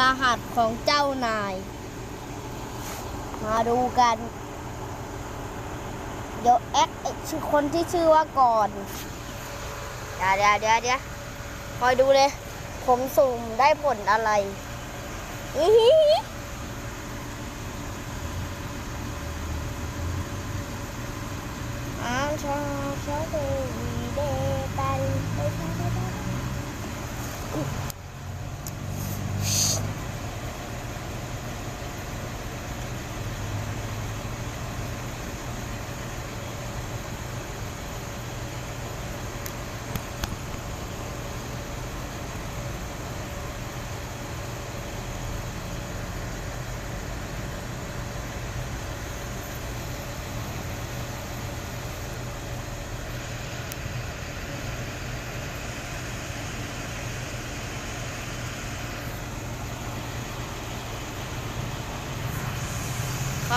รหัสของเจ้านาย มาดูกัน เดี๋ยวแอคชื่อคนที่ชื่อว่าก่อนเดี๋ยวเดี๋ยวเดี๋ยวเดี๋ยวคอยดูเลย ผมสุ่มได้ผลอะไรอีฮิอ้าวชาชาเดวีเดตันไปไปไปไปอุ๊ย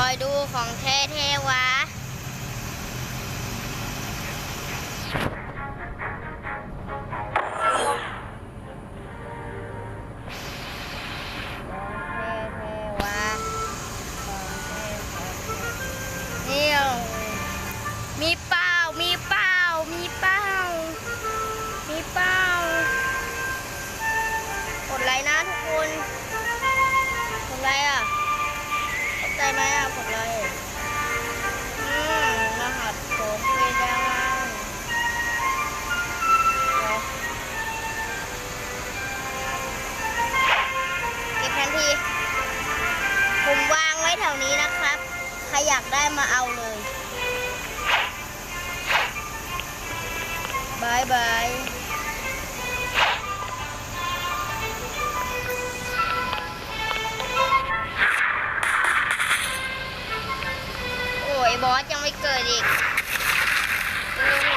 คอยดูของเทเทวะของเทวะมีเป้า มีเป้า มีเป้า มีเป้ากดไลค์นะทุกคน รอยากได้มาเอาเลยบายบายโอ้ยบอสยังไม่เกิดอีกโอ้โห